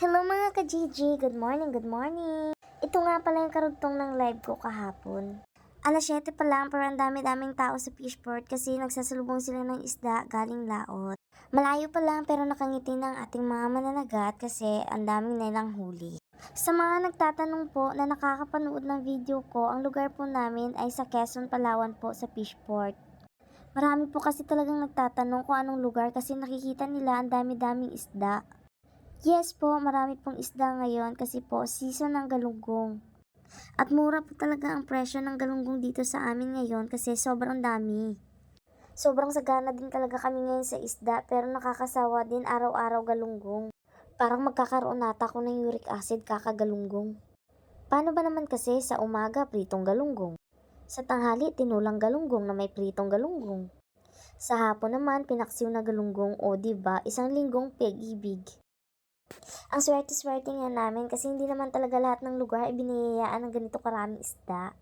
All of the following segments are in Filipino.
Hello mga ka-GG, good morning, good morning. Ito nga pala yung karugtong ng live ko kahapon. Alas 7 pa lang pero ang dami-daming tao sa fishport kasi nagsasalubong sila ng isda galing laot. Malayo pa lang pero nakangiti ng ating mga mananagat kasi ang daming nilang huli. Sa mga nagtatanong po na nakakapanood ng video ko, ang lugar po namin ay sa Quezon, Palawan po sa fishport. Marami po kasi talagang nagtatanong kung anong lugar kasi nakikita nila ang dami-daming isda. Yes po, marami pong isda ngayon kasi po season ng galunggong. At mura po talaga ang presyo ng galunggong dito sa amin ngayon kasi sobrang dami. Sobrang sagana din talaga kami ngayon sa isda pero nakakasawa din araw-araw galunggong. Parang magkakaroon nata ako ng uric acid kakagalunggong. Paano ba naman kasi sa umaga pritong galunggong? Sa tanghali tinulang galunggong na may pritong galunggong. Sa hapon naman pinaksiw na galunggong o di ba isang linggong pig-ibig. Ang swerte-swerte nga namin kasi hindi naman talaga lahat ng lugar ay biniyayaan ng ganito karaming isda.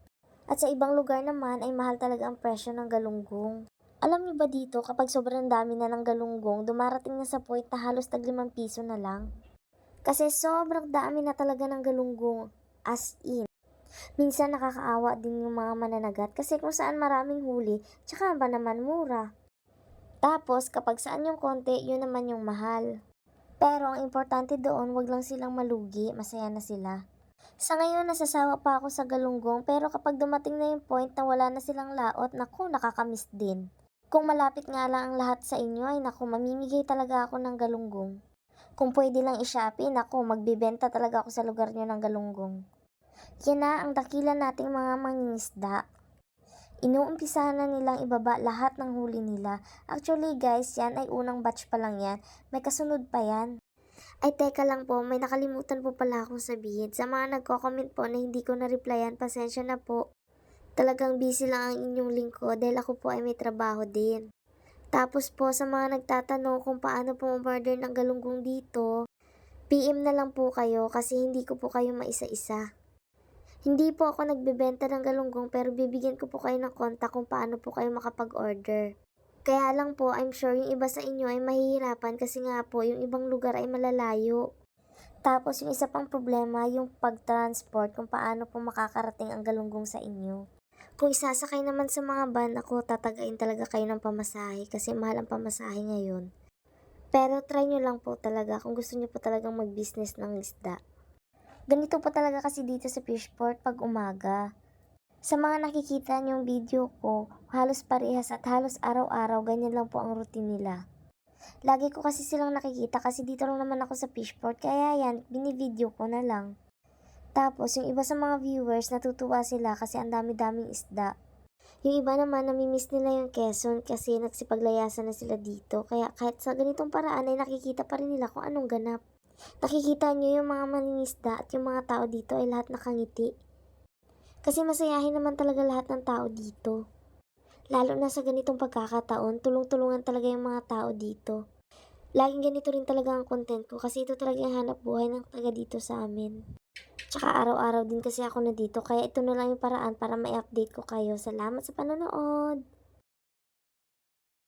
At sa ibang lugar naman ay mahal talaga ang presyo ng galunggong. Alam niyo ba dito kapag sobrang dami na ng galunggong, dumarating na sa point na halos tag 5 piso na lang? Kasi sobrang dami na talaga ng galunggong. As in. Minsan nakakaawa din yung mga mananagat kasi kung saan maraming huli, tsaka ba naman mura. Tapos kapag saan yung konti, yun naman yung mahal. Pero ang importante doon, wag lang silang malugi, masaya na sila. Sa ngayon, nasasawa pa ako sa galunggong pero kapag dumating na yung point na wala na silang laot, naku, nakakamiss din. Kung malapit nga lang ang lahat sa inyo, ay naku, mamimigay talaga ako ng galunggong. Kung pwede lang i-shopee, naku, magbibenta talaga ako sa lugar nyo ng galunggong. Yan na ang dakila nating mga mangingisda. Inuumpisahan na nilang ibaba lahat ng huli nila. Actually guys, yan ay unang batch pa lang yan. May kasunod pa yan. Ay teka lang po, may nakalimutan po pala akong sabihin. Sa mga nagko-comment po na hindi ko na-replyan, pasensya na po. Talagang busy lang ang inyong lingkod dahil ako po ay may trabaho din. Tapos po sa mga nagtatanong kung paano po umorder ng galunggong dito, PM na lang po kayo kasi hindi ko po kayo maisa-isa. Hindi po ako nagbebenta ng galunggong pero bibigyan ko po kayo ng kontak kung paano po kayo makapag-order. Kaya lang po, I'm sure yung iba sa inyo ay mahihirapan kasi nga po yung ibang lugar ay malalayo. Tapos yung isa pang problema, yung pag-transport kung paano po makakarating ang galunggong sa inyo. Kung isasakay naman sa mga van, ako tatagain talaga kayo ng pamasahe kasi mahal ang pamasahe ngayon. Pero try nyo lang po talaga kung gusto nyo po talagang mag-business ng isda. Ganito po talaga kasi dito sa Fishport pag umaga. Sa mga nakikita niyong video ko, halos parehas at halos araw-araw ganyan lang po ang routine nila. Lagi ko kasi silang nakikita kasi dito lang naman ako sa Fishport kaya yan, binivideo ko na lang. Tapos yung iba sa mga viewers natutuwa sila kasi ang dami-daming isda. Yung iba naman namimiss nila yung Quezon kasi nagsipaglayasan na sila dito kaya kahit sa ganitong paraan ay nakikita pa rin nila kung anong ganap. Nakikita nyo yung mga maningisda at yung mga tao dito ay lahat nakangiti. Kasi masayahin naman talaga lahat ng tao dito. Lalo na sa ganitong pagkakataon, tulong-tulungan talaga yung mga tao dito. Laging ganito rin talaga ang content ko kasi ito talaga yung hanap buhay ng taga dito sa amin. Tsaka araw-araw din kasi ako na dito kaya ito na lang yung paraan para ma-update ko kayo. Salamat sa panonood!